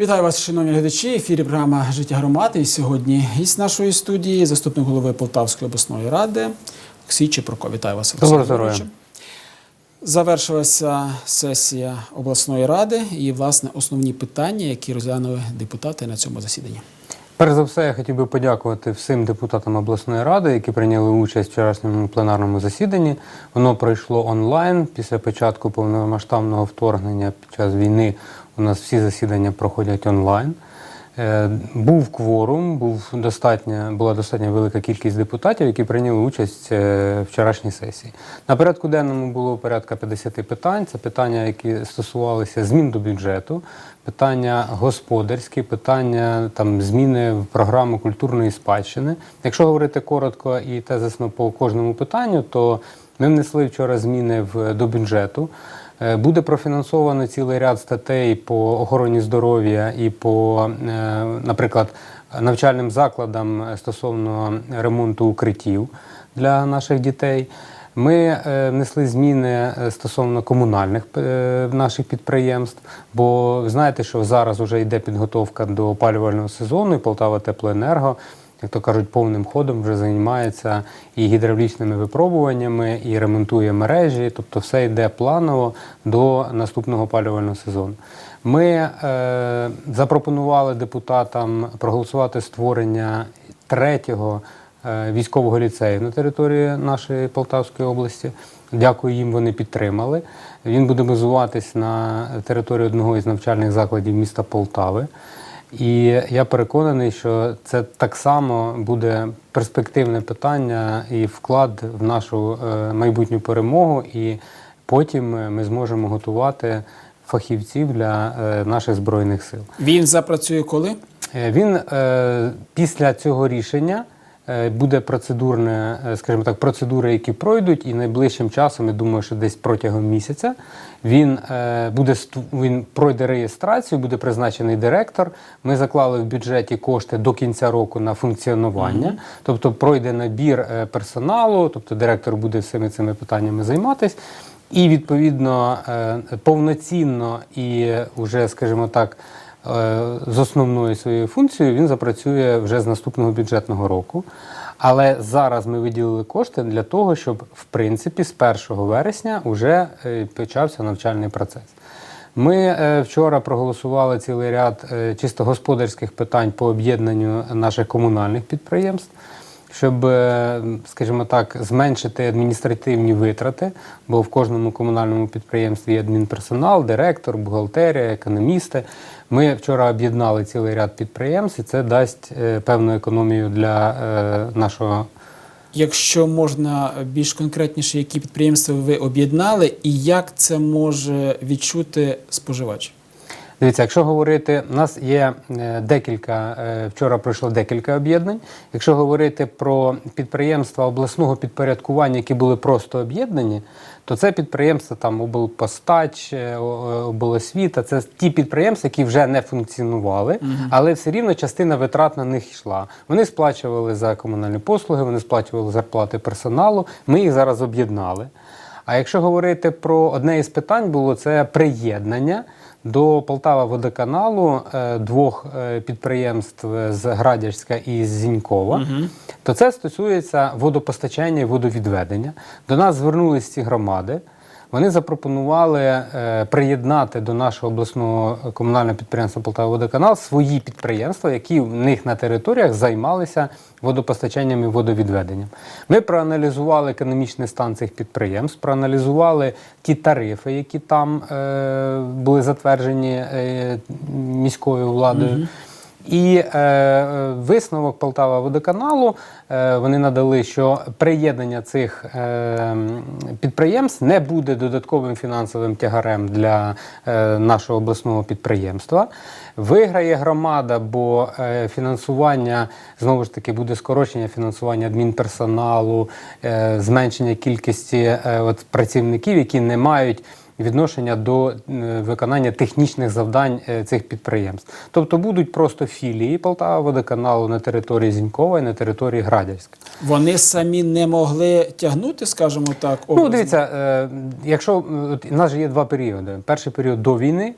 Вітаю вас, шановні глядачі. Ефірі програма Життя громади. І сьогодні гість нашої студії, заступник голови Полтавської обласної ради Олексій Чепурко. Вітаю вас, Олексій Завершилася сесія обласної ради і, власне, основні питання, які розглянули депутати на цьому засіданні. Перш за все, я хотів би подякувати всім депутатам обласної ради, які прийняли участь в вчорашньому пленарному засіданні. Воно пройшло онлайн після початку повномасштабного вторгнення під час війни. У нас всі засідання проходять онлайн. Е, Був кворум, був достатня, була достатньо велика кількість депутатів, які прийняли участь е, в вчорашній сесії. На порядку денному було порядка 50 питань. Це питання, які стосувалися змін до бюджету, питання господарські, питання там зміни в програму культурної спадщини. Якщо говорити коротко і тезисно по кожному питанню, то ми внесли вчора зміни в, до бюджету. Е, Буде профінансовано цілий ряд статей по охороні здоров'я і по, е, наприклад, навчальним закладам стосовно ремонту укриттів для наших дітей. Ми е, внесли зміни стосовно комунальних наших підприємств, бо знаєте, що зараз вже йде підготовка до опалювального сезону, і Полтава Теплоенерго як то кажуть, повним ходом вже займається і гідравлічними випробуваннями, і ремонтує мережі, тобто все йде планово до наступного опалювального сезону. Ми е, запропонували депутатам проголосувати створення третього е, військового ліцею на території нашої Полтавської області. Дякую їм, вони підтримали. Він буде базуватись на території одного із навчальних закладів міста Полтави. І я переконаний, що це так само буде перспективне питання і вклад в нашу е, майбутню перемогу. І потім е, ми зможемо готувати фахівців для е, наших збройних сил. Він запрацює коли? Він після цього рішення буде процедурне, е, скажімо так, процедури, які пройдуть, і найближчим часом, я думаю, що десь протягом місяця він е, буде він пройде реєстрацію, буде призначений директор. Ми заклали в бюджеті кошти до кінця року на функціонування, тобто пройде набір е, персоналу, тобто директор буде всіми цими питаннями займатися. І відповідно е, повноцінно і вже, скажімо так, е, з основною своєю функцією він запрацює вже з наступного бюджетного року. Але зараз ми виділили кошти для того, щоб в принципі з 1 вересня вже е, почався навчальний процес. Ми е, вчора проголосували цілий ряд е, чисто господарських питань по об'єднанню наших комунальних підприємств щоб, е, скажімо так, зменшити адміністративні витрати, бо в кожному комунальному підприємстві є адмінперсонал, директор, бухгалтерія, економісти. Ми вчора об'єднали цілий ряд підприємств, і це дасть е, певну економію для е, нашого. Якщо можна більш конкретніше, які підприємства ви об'єднали, і як це може відчути споживач? Дивіться, якщо говорити, у нас є е, декілька, е, вчора пройшло декілька об'єднань. Якщо говорити про підприємства обласного підпорядкування, які були просто об'єднані, то це підприємства там облпостач, е, облосвіта, це ті підприємства, які вже не функціонували, але все рівно частина витрат на них йшла. Вони сплачували за комунальні послуги, вони сплачували зарплати персоналу. Ми їх зараз об'єднали. А якщо говорити про одне із питань, було це приєднання до Полтава водоканалу е, двох е, підприємств з Градяжська і з Зінькова, то це стосується водопостачання і водовідведення. До нас звернулись ці громади. Вони запропонували е, приєднати до нашого обласного комунального підприємства Полтава водоканал свої підприємства, які в них на територіях займалися водопостачанням і водовідведенням. Ми проаналізували економічний стан цих підприємств, проаналізували ті тарифи, які там е, були затверджені е, міською владою. І е, е, висновок Полтава водоканалу е, вони надали, що приєднання цих е, підприємств не буде додатковим фінансовим тягарем для е, нашого обласного підприємства. Виграє громада, бо е, фінансування знову ж таки буде скорочення фінансування адмінперсоналу, е, зменшення кількості е, от, працівників, які не мають відношення до е, виконання технічних завдань е, цих підприємств. Тобто будуть просто філії Полтава водоканалу на території Зінькова і на території Градівська. Вони самі не могли тягнути, скажімо так, Ну, дивіться, е, якщо е, от, у нас же є два періоди: перший період до війни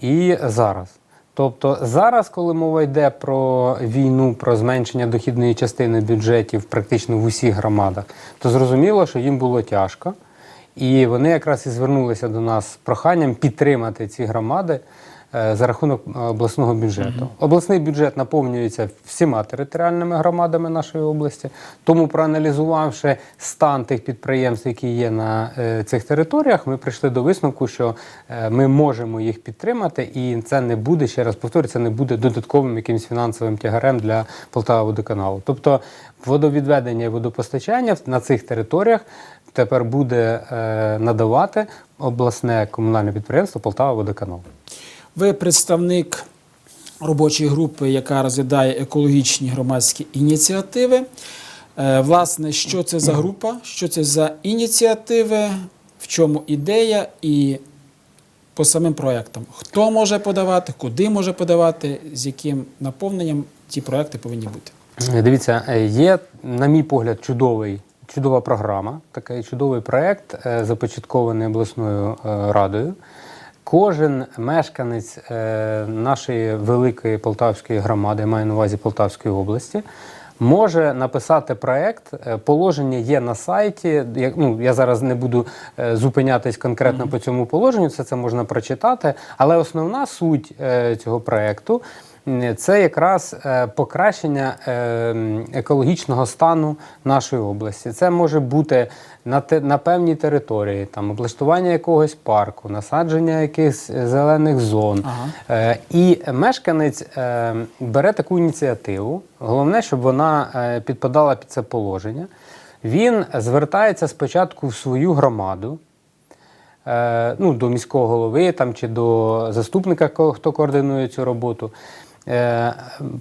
і зараз. Тобто зараз, коли мова йде про війну, про зменшення дохідної частини бюджетів практично в усіх громадах, то зрозуміло, що їм було тяжко. І вони якраз і звернулися до нас з проханням підтримати ці громади е, за рахунок е, обласного бюджету. Обласний бюджет наповнюється всіма територіальними громадами нашої області. Тому, проаналізувавши стан тих підприємств, які є на е, цих територіях, ми прийшли до висновку, що ми можемо їх підтримати, і це не буде ще раз повторюю, це не буде додатковим якимось фінансовим тягарем для Полтава водоканалу. Тобто водовідведення і водопостачання на цих територіях тепер буде е, надавати обласне комунальне підприємство Полтава водоканал. Ви представник робочої групи, яка розглядає екологічні громадські ініціативи. Е, Власне, що це за група, що це за ініціативи, в чому ідея і по самим проектам. Хто може подавати, куди може подавати, з яким наповненням ці проекти повинні бути. Дивіться, е, є, на мій погляд, чудовий, чудова програма, такий чудовий проєкт, е, започаткований обласною е, радою. Кожен мешканець е, нашої великої полтавської громади, я маю на увазі Полтавської області, може написати проєкт. Е, Положення є на сайті. Я, ну, я зараз не буду зупинятись конкретно по цьому положенню, все це можна прочитати. Але основна суть цього проєкту М, це якраз е, покращення е, екологічного стану нашої області. Це може бути на, те, на певній території, там облаштування якогось парку, насадження якихось е, зелених зон. Ага. Е, і мешканець е, бере таку ініціативу. Головне, щоб вона е, підпадала під це положення. Він звертається спочатку в свою громаду, е, ну, до міського голови там, чи до заступника, хто координує цю роботу, е,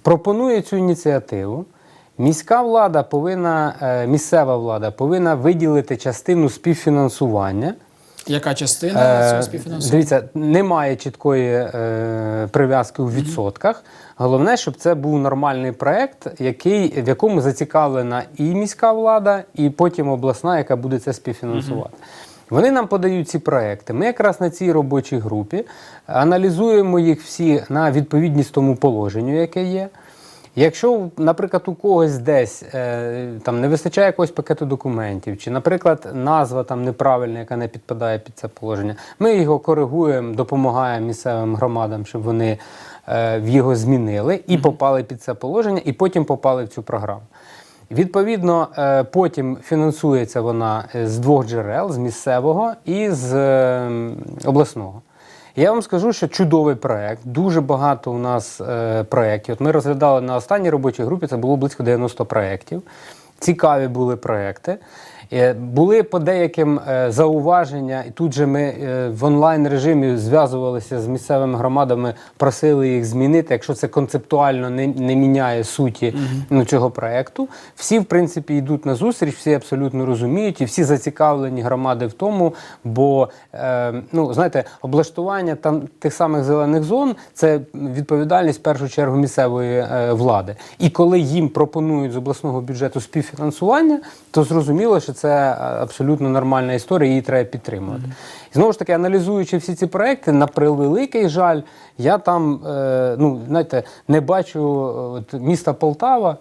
пропонує цю ініціативу. Міська влада повинна, е, місцева влада повинна виділити частину співфінансування. Яка частина цього Е, співфінансування? Дивіться, немає чіткої е, прив'язки у відсотках. Головне, щоб це був нормальний проект, який, в якому зацікавлена і міська влада, і потім обласна, яка буде це співфінансувати. Вони нам подають ці проекти. Ми якраз на цій робочій групі аналізуємо їх всі на відповідність тому положенню, яке є. Якщо, наприклад, у когось десь е, там не вистачає якогось пакету документів, чи, наприклад, назва там неправильна, яка не підпадає під це положення, ми його коригуємо, допомагаємо місцевим громадам, щоб вони е, його змінили і попали під це положення, і потім попали в цю програму. Відповідно, е, потім фінансується вона е, з двох джерел: з місцевого і з е, обласного. Я вам скажу, що чудовий проект. Дуже багато у нас е, проєктів. От ми розглядали на останній робочій групі, це було близько 90 проєктів. Цікаві були проекти. Е, Були по деяким е, зауваження, і тут же ми е, в онлайн режимі зв'язувалися з місцевими громадами, просили їх змінити, якщо це концептуально не, не міняє суті ну, цього проекту. Всі, в принципі, йдуть на зустріч, всі абсолютно розуміють, і всі зацікавлені громади в тому, бо е, ну, знаєте, облаштування там тих самих зелених зон це відповідальність в першу чергу місцевої е, влади. І коли їм пропонують з обласного бюджету співфінансування, то зрозуміло, що це е, абсолютно нормальна історія, її треба підтримувати. І знову ж таки, аналізуючи всі ці проекти, на превеликий жаль, я там е, ну, знаєте, не бачу е, от, міста Полтава.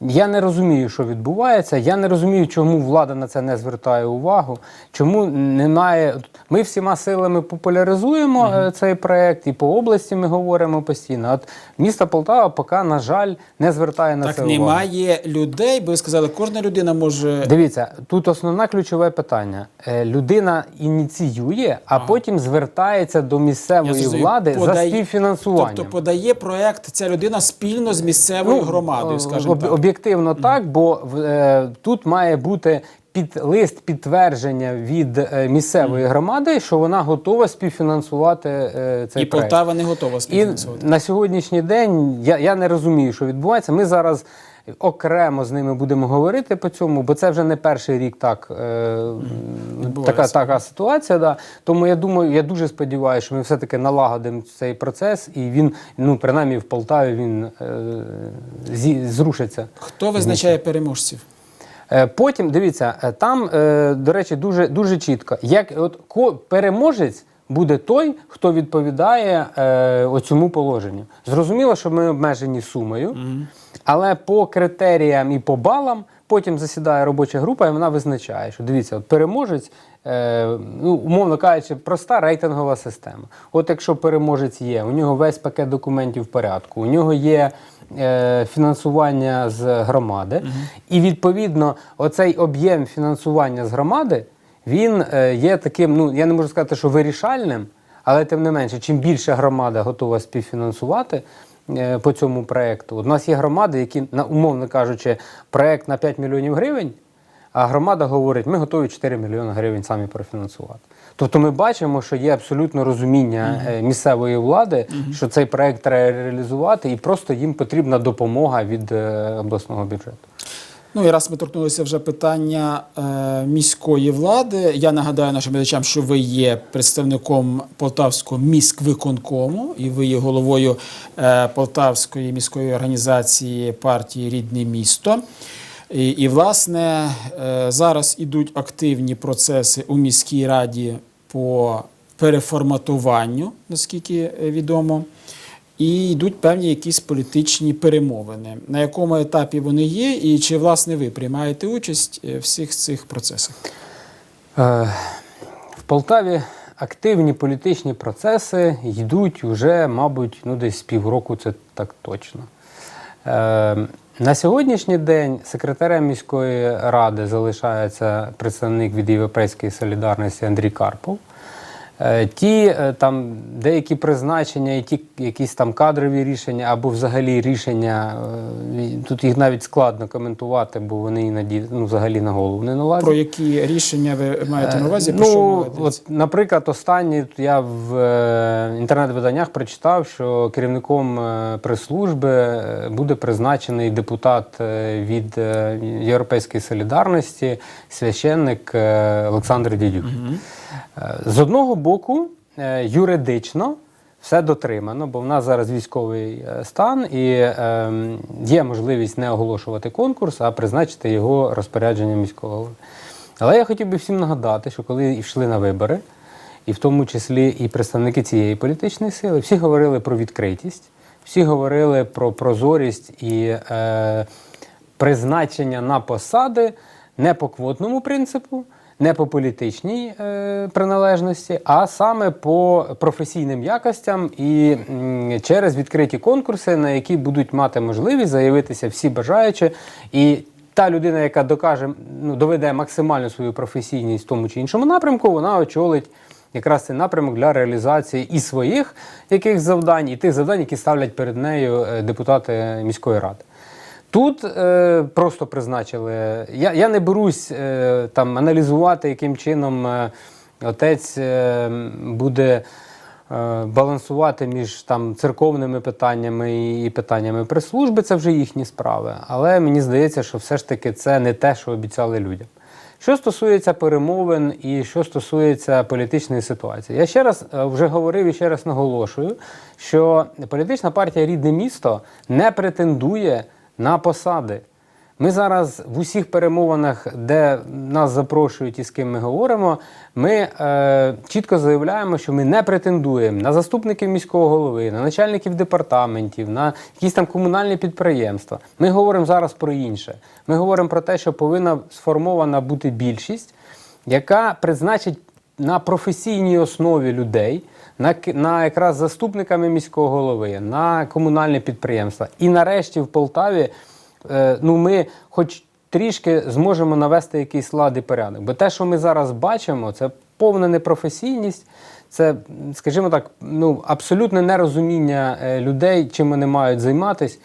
Я не розумію, що відбувається. Я не розумію, чому влада на це не звертає увагу. Чому немає. Ми всіма силами популяризуємо е, цей проект, і по області ми говоримо постійно. От місто Полтава поки, на жаль, не звертає на Так це увагу. немає людей, бо ви сказали, кожна людина може. Дивіться, тут основне ключове питання. Е, Людина ініціює, а потім звертається до місцевої зрозумів, влади за подає- співфінансуванням. Тобто подає проект ця людина спільно з місцевою громадою, е, скажімо об- так. Об'єктивно так, бо е, тут має бути під лист підтвердження від е, місцевої громади, що вона готова співфінансувати е, цей І проект. Полтава не готова І співфінансувати. на сьогоднішній день я, я не розумію, що відбувається. Ми зараз окремо з ними будемо говорити по цьому, бо це вже не перший рік так, е, така, така ситуація. Да. Тому я думаю, я дуже сподіваюся, що ми все-таки налагодимо цей процес, і він, ну, принаймні в Полтаві, він е, зі, зрушиться. Хто визначає переможців? Е, Потім дивіться, е, там, е, до речі, дуже, дуже чітко. Як от ко, переможець буде той, хто відповідає е, оцьому положенню. Зрозуміло, що ми обмежені сумою, але по критеріям і по балам потім засідає робоча група, і вона визначає, що дивіться, от переможець, е, ну, умовно кажучи, проста рейтингова система. От якщо переможець є, у нього весь пакет документів в порядку, у нього є е, фінансування з громади, і відповідно оцей об'єм фінансування з громади. Він е, є таким, ну я не можу сказати, що вирішальним, але тим не менше, чим більше громада готова співфінансувати е, по цьому проєкту. У нас є громади, які, на- умовно кажучи, проєкт на 5 мільйонів гривень, а громада говорить, ми готові 4 мільйони гривень самі профінансувати. Тобто ми бачимо, що є абсолютно розуміння е, місцевої влади, що цей проєкт треба реалізувати, і просто їм потрібна допомога від обласного бюджету. Ну і раз ми торкнулися вже питання е, міської влади. Я нагадаю нашим глядачам, що ви є представником Полтавського міськвиконкому, і ви є головою е, Полтавської міської організації партії Рідне місто. І, і власне е, зараз ідуть активні процеси у міській раді по переформатуванню, наскільки е, відомо. І йдуть певні якісь політичні перемовини. На якому етапі вони є, і чи власне ви приймаєте участь е, в всіх цих процесах? Е, В Полтаві активні політичні процеси йдуть уже, мабуть, ну десь півроку, це так точно. Е, На сьогоднішній день секретарем міської ради залишається представник від Європейської солідарності Андрій Карпов. Е, Ті е, там деякі призначення, і ті якісь там кадрові рішення або взагалі рішення, е, тут їх навіть складно коментувати, бо вони іноді ну, взагалі на голову не налазять. Про які рішення ви маєте на увазі? Про що Ну, мова от, наприклад, останній я в інтернет-виданнях прочитав, що керівником прес-служби буде призначений депутат від Європейської солідарності, священник Олександр Дідюк. Е, З одного боку, е, юридично все дотримано, бо в нас зараз військовий е, стан і е, є можливість не оголошувати конкурс, а призначити його розпорядження міського. Але я хотів би всім нагадати, що коли йшли на вибори, і в тому числі і представники цієї політичної сили, всі говорили про відкритість, всі говорили про прозорість і е, призначення на посади не по квотному принципу, не по політичній е, приналежності, а саме по професійним якостям і м, через відкриті конкурси, на які будуть мати можливість заявитися всі бажаючі. І та людина, яка докаже, ну, доведе максимальну свою професійність в тому чи іншому напрямку, вона очолить якраз цей напрямок для реалізації і своїх яких завдань, і тих завдань, які ставлять перед нею е, депутати міської ради. Тут е, просто призначили. Я, я не берусь е, там аналізувати, яким чином е, отець е, буде е, балансувати між там церковними питаннями і, питаннями прес-служби. Це вже їхні справи. Але мені здається, що все ж таки це не те, що обіцяли людям. Що стосується перемовин і що стосується політичної ситуації, я ще раз е, вже говорив і ще раз наголошую, що політична партія Рідне місто не претендує на посади. Ми зараз в усіх перемовинах, де нас запрошують і з ким ми говоримо, ми е, чітко заявляємо, що ми не претендуємо на заступників міського голови, на начальників департаментів, на якісь там комунальні підприємства. Ми говоримо зараз про інше. Ми говоримо про те, що повинна сформована бути більшість, яка призначить на професійній основі людей, на, на якраз заступниками міського голови, на комунальні підприємства. І нарешті в Полтаві е, ну, ми хоч трішки зможемо навести якийсь лад і порядок. Бо те, що ми зараз бачимо, це повна непрофесійність. Це, скажімо так, ну абсолютне нерозуміння е, людей, чим вони мають займатися.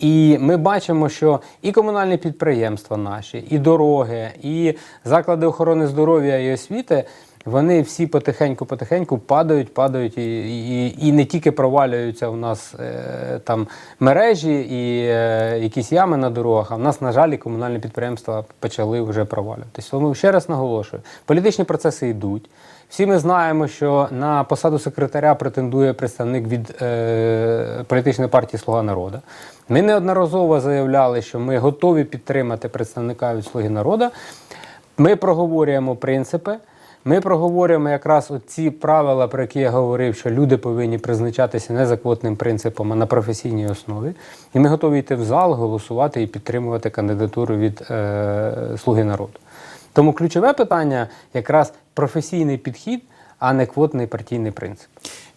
І ми бачимо, що і комунальні підприємства наші, і дороги, і заклади охорони здоров'я і освіти, вони всі потихеньку-потихеньку падають, падають і, і, і не тільки провалюються у нас е, там мережі і е, якісь ями на дорогах, а в нас, на жаль, і комунальні підприємства почали вже провалюватись. Тому ще раз наголошую, політичні процеси йдуть. Всі ми знаємо, що на посаду секретаря претендує представник від е, політичної партії Слуга народу. Ми неодноразово заявляли, що ми готові підтримати представника від Слуги народу. Ми проговорюємо принципи. Ми проговорюємо якраз ці правила, про які я говорив, що люди повинні призначатися не за квотним принципом, а на професійній основі. І ми готові йти в зал, голосувати і підтримувати кандидатуру від е, Слуги народу. Тому ключове питання якраз професійний підхід, а не квотний партійний принцип.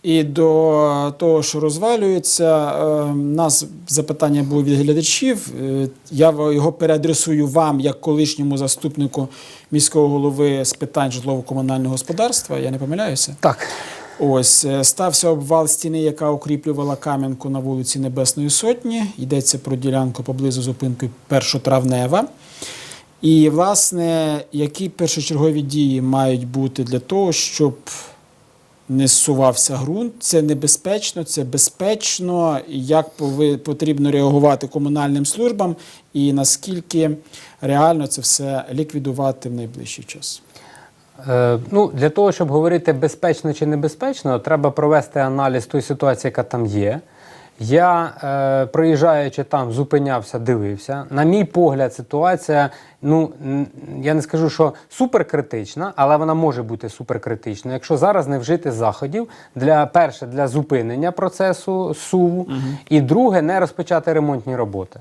І до того, що розвалюється, е, у нас запитання було від глядачів. Е, Я його переадресую вам, як колишньому заступнику міського голови з питань житлово-комунального господарства. Я не помиляюся. Так. Ось е, стався обвал стіни, яка укріплювала кам'янку на вулиці Небесної Сотні. Йдеться про ділянку поблизу зупинки Першотравнева. І, власне, які першочергові дії мають бути для того, щоб не зсувався ґрунт? Це небезпечно, це безпечно. Як потрібно реагувати комунальним службам, і наскільки реально це все ліквідувати в найближчий час? Е, ну, для того, щоб говорити безпечно чи небезпечно, треба провести аналіз тої ситуації, яка там є. Я, е, проїжджаючи там, зупинявся, дивився. На мій погляд, ситуація, ну я не скажу, що суперкритична, але вона може бути суперкритичною. Якщо зараз не вжити заходів для перше для зупинення процесу суву, і друге не розпочати ремонтні роботи.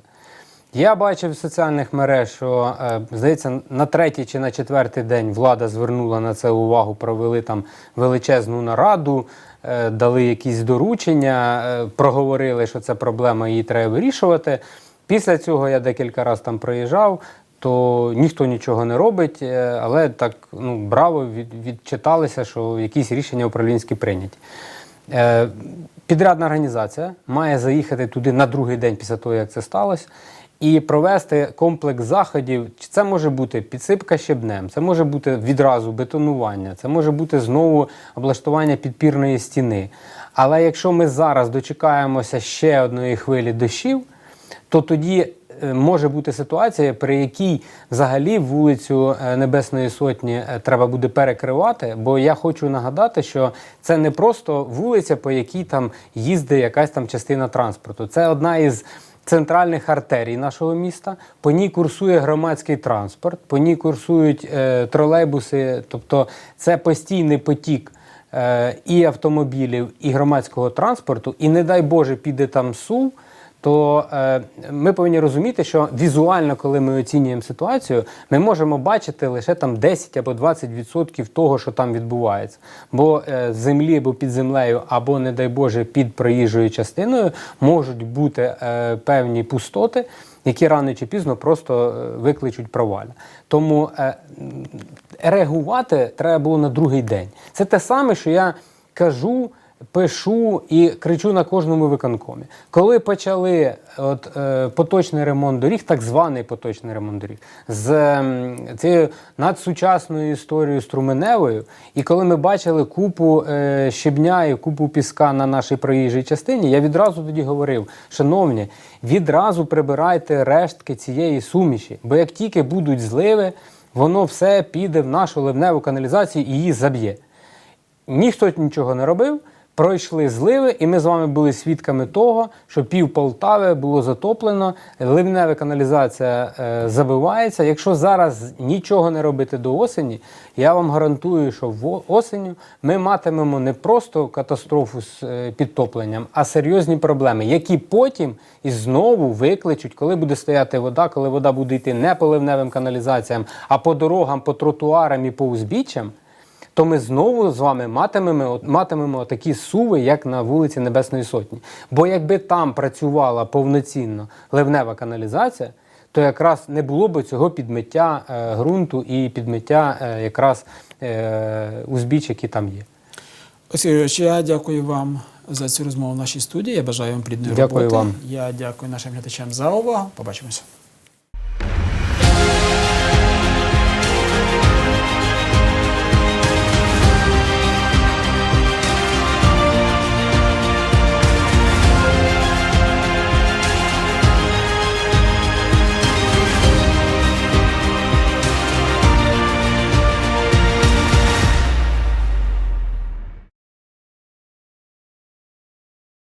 Я бачив в соціальних мереж, що е, здається, на третій чи на четвертий день влада звернула на це увагу, провели там величезну нараду, дали якісь доручення, е, проговорили, що це проблема, її треба вирішувати. Після цього я декілька разів там проїжджав, то ніхто нічого не робить, е, але так ну, браво від, відчиталися, що якісь рішення управлінські прийняті. Е, Підрядна організація має заїхати туди на другий день після того, як це сталося, і провести комплекс заходів. Чи Це може бути підсипка щебнем, це може бути відразу бетонування, це може бути знову облаштування підпірної стіни. Але якщо ми зараз дочекаємося ще одної хвилі дощів, то тоді е, може бути ситуація, при якій взагалі вулицю е, Небесної Сотні е, треба буде перекривати. Бо я хочу нагадати, що це не просто вулиця, по якій там їздить якась там частина транспорту. Це одна із центральних артерій нашого міста. По ній курсує громадський транспорт, по ній курсують е, тролейбуси, тобто це постійний потік е, і автомобілів, і громадського транспорту. І не дай Боже, піде там сув. То е, ми повинні розуміти, що візуально, коли ми оцінюємо ситуацію, ми можемо бачити лише там 10 або 20% того, що там відбувається. Бо е, землі або під землею, або, не дай Боже, під проїжджою частиною можуть бути е, певні пустоти, які рано чи пізно просто е, викличуть провалля. Тому е, реагувати треба було на другий день. Це те саме, що я кажу. Пишу і кричу на кожному виконкомі. Коли почали от, е, поточний ремонт доріг, так званий поточний ремонт доріг, з ем, цією надсучасною історією струменевою, і коли ми бачили купу е, щебня і купу піска на нашій проїжджій частині, я відразу тоді говорив: шановні, відразу прибирайте рештки цієї суміші, бо як тільки будуть зливи, воно все піде в нашу ливневу каналізацію і її заб'є. Ніхто нічого не робив. Пройшли зливи, і ми з вами були свідками того, що пів Полтави було затоплено, ливнева каналізація е, забивається. Якщо зараз нічого не робити до осені, я вам гарантую, що в осеню ми матимемо не просто катастрофу з е, підтопленням, а серйозні проблеми, які потім і знову викличуть, коли буде стояти вода, коли вода буде йти не по ливневим каналізаціям, а по дорогам, по тротуарам і по узбіччям то ми знову з вами матимемо, матимемо такі суви, як на вулиці Небесної Сотні. Бо якби там працювала повноцінно ливнева каналізація, то якраз не було б цього підмиття е, ґрунту і підмиття е, якраз е, узбіч, які там є. Юрійович, я дякую вам за цю розмову в нашій студії. Я бажаю вам плідної Дякую роботи. вам. Я дякую нашим глядачам за увагу. Побачимося.